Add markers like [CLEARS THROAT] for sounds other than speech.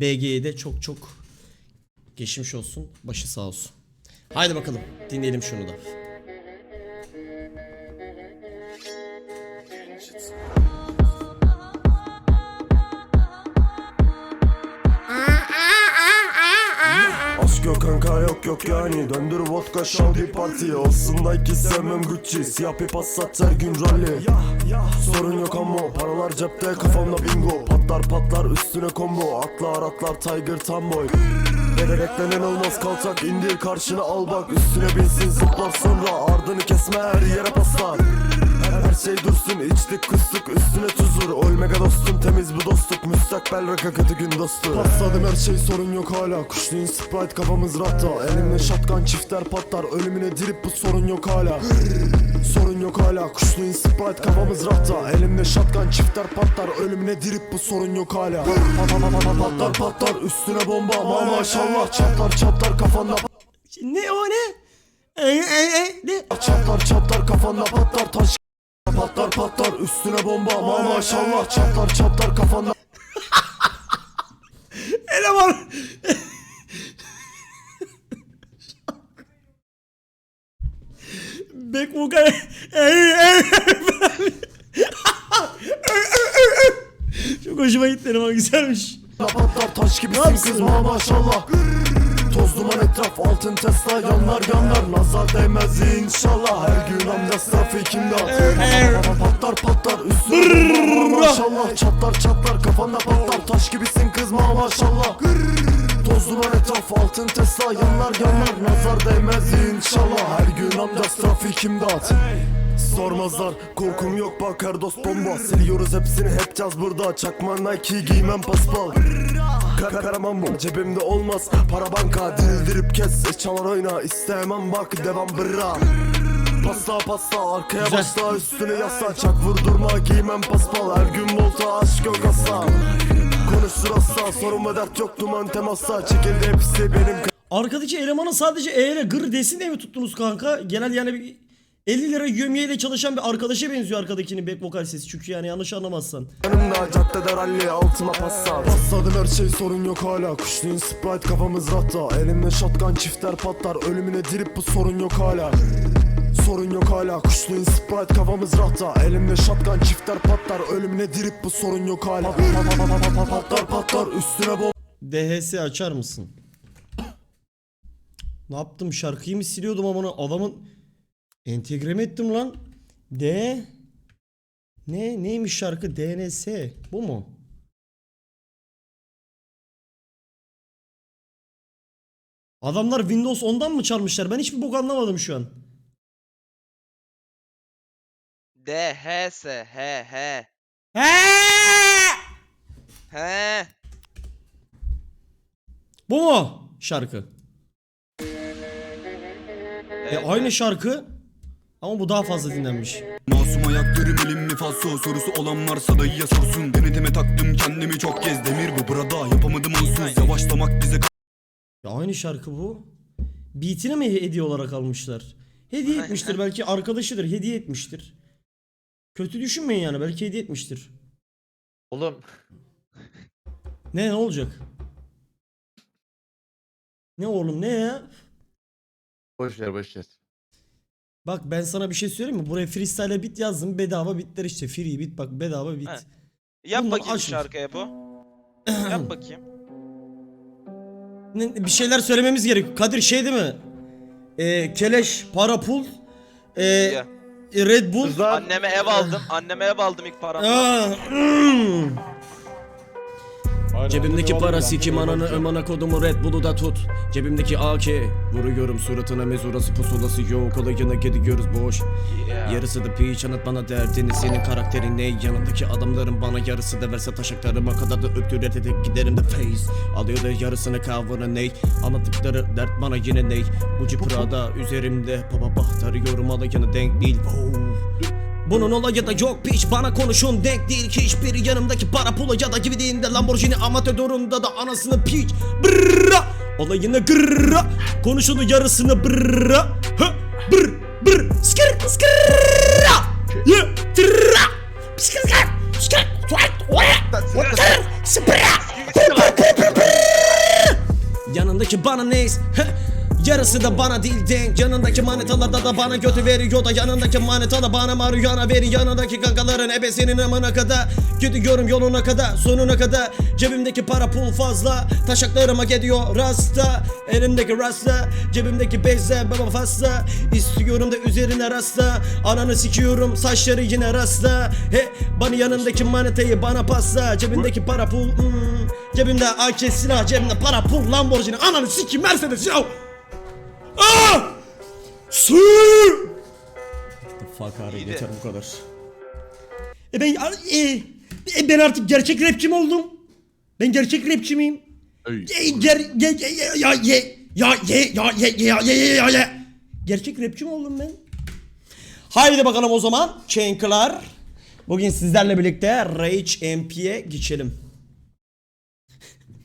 BG'ye de çok çok geçmiş olsun. Başı sağ olsun. Haydi bakalım dinleyelim şunu da. Yok kanka yok yok yani Döndür vodka şaldi parti Olsun Nike sevmem Gucci Siyah bir Passat her gün rally Sorun yok ama paralar cepte kafamda bingo Patlar patlar üstüne combo. Aklar atlar Tiger Tomboy. Beklenen olmaz kalçak indir karşına al bak. Üstüne binsin zıplar sonra. Ardını kesme her yere paslar şey dursun içtik kustuk üstüne tuzur. Olmega dostum temiz bu dostluk. Müstakbel raka kötü gün dostu. Pasladım her şey sorun yok hala. Kuşlayın sprite kafamız ratta Elimde şatkan çifter patlar. Ölümüne dirip bu sorun yok hala. Sorun yok hala. Kuşlayın sprite kafamız ratta Elimde şatkan çifter patlar. Ölümüne dirip bu sorun yok hala. Patlar patlar üstüne bomba. Ama maşallah çatlar çatlar kafanda. Ne o ne? E, e, e, ne? Çatlar çatlar üstüne bomba ama maşallah çatlar çatlar kafanda [LAUGHS] Eleman. Back vocal. Çok hoşuma gitti ama güzelmiş. Patlar taş gibisin kızma maşallah Toz duman etraf altın Tesla yanlar yanlar. Nazar değmez inşallah. Her gün amca trafik imdat Patlar patlar. Üstüne maşallah. Çatlar çatlar. Kafanda patlar. Taş gibisin kızma maşallah. Toz duman etraf altın Tesla yanlar yanlar. Nazar değmez inşallah. Her gün amca trafik imdat Sormazlar korkum yok. Bakar dost bomba. Siliyoruz hepsini hep caz burada. Çakma Nike giymem paspal Ka- Karaman bu. Cebimde olmaz. Para banka. Dildirip kes. Çalar oyna. İstemem bak. Devam bırra. Pasta pasta. Arkaya Güzel. üstüne yasla Çak vurdurma. Giymem paspal. Her gün volta. Aşk yok asla. Konuşur asla. Sorun ve dert yok. Duman temasta Çekildi hepsi benim. Arkadaki elemanı sadece E ile gır desin diye mi tuttunuz kanka? Genel yani bir 50 lira yömiyeyle çalışan bir arkadaşa benziyor arkadakinin back vokal sesi. Çünkü yani yanlış anlamazsan. Yanımda caddede rally altıma passa. Passadım her şey sorun yok hala. Kuşlayın sprite kafamız ratta. Elimde shotgun çifter patlar. Ölümüne dirip bu sorun yok hala. Sorun yok hala. Kuşlayın sprite kafamız ratta. Elimde shotgun çifter patlar. Ölümüne dirip bu sorun yok hala. Patlar patlar üstüne bom DHS açar mısın? Ne yaptım? Şarkıyı mı siliyordum ama adamın entegre mi ettim lan? D ne neymiş şarkı? DNS. Bu mu? Adamlar Windows 10'dan mı çalmışlar? Ben hiçbir bok anlamadım şu an. D H S H H He. Bu mu şarkı? E aynı şarkı ama bu daha fazla dinlenmiş. Masum ayaklarım elim mi falso Sorusu olan varsa dayıya sorsun Denetime taktım kendimi çok kez Demir bu burada yapamadım onsuz Yavaşlamak bize Ya aynı şarkı bu. Beat'ini mi hediye olarak almışlar? Hediye etmiştir belki arkadaşıdır hediye etmiştir. Kötü düşünmeyin yani belki hediye etmiştir. Oğlum Ne ne olacak? Ne oğlum ne ya? boş ver boş ver. Bak ben sana bir şey söyleyeyim mi? Buraya freestyle bit yazdım bedava bitler işte free bit bak bedava bit. He. Yap Bunları bakayım açmış. şarkıya bu. [CLEARS THROAT] Yap bakayım. Ne- Bir şeyler söylememiz gerek. Kadir şey değil mi? Ee, keleş, para pul, ee, Ya. Red Bull. Kızlar Anneme ev aldım. Anneme ev aldım ilk paramla. Aa, [CLEARS THROAT] mm. Cebimdeki para sikim ananı amına kodumu Red Bull'u da tut. Cebimdeki AK Vuruyorum suratına mezurası pusulası yok Olayına gidiyoruz boş. Yeah. Yarısı da piç anlat bana derdini Senin karakterin ne? Yanındaki adamların bana yarısı da verse taşaklarıma kadar da öptüre tek giderim de face. Alıyor da yarısını kavrını ney? Anlattıkları dert bana yine ney? Ucu Prada üzerimde Papa bah tarıyorum alayını denk değil. Wow. Bunun olayı da yok piç bana konuşun. Denk değil ki hiçbiri yanımdaki para pula ya da gibi değilinde Lamborghini amatöründe da anasını piç. Brrra. Olayını gırra Konuşunu yarısını brrra. Ha brr brr. Skır skırra Ya trrra. Skır skır tuvalet brr brr brr Yanındaki bana neyiz Heh. Yarısı da bana değil denk. Yanındaki manitalarda da bana götü veriyor da Yanındaki manita bana marihuana verir Yanındaki kankaların ebesinin amına kadar. Gidiyorum yoluna kadar sonuna kadar. Cebimdeki para pul fazla. Taşaklarıma gidiyor rasta. Elimdeki rasta. Cebimdeki bezle baba fazla İstiyorum da üzerine rasta. Ananı sikiyorum saçları yine rasta. He bana yanındaki manitayı bana pasla Cebimdeki para pul hmm. Cebimde AK silah cebimde para pul Lamborghini. Ananı sikeyim Mercedes ya Ah! Su! Fuck abi yeter bu kadar. E ben e, e, ben artık gerçek rapçi mi oldum? Ben gerçek rapçi miyim? E, ger, ge, ge, ya ye ya ye ya ye ya ye ye ya ye. Gerçek rapçi mi oldum ben? Haydi bakalım o zaman Chain'kılar. Bugün sizlerle birlikte Rage MP'ye geçelim.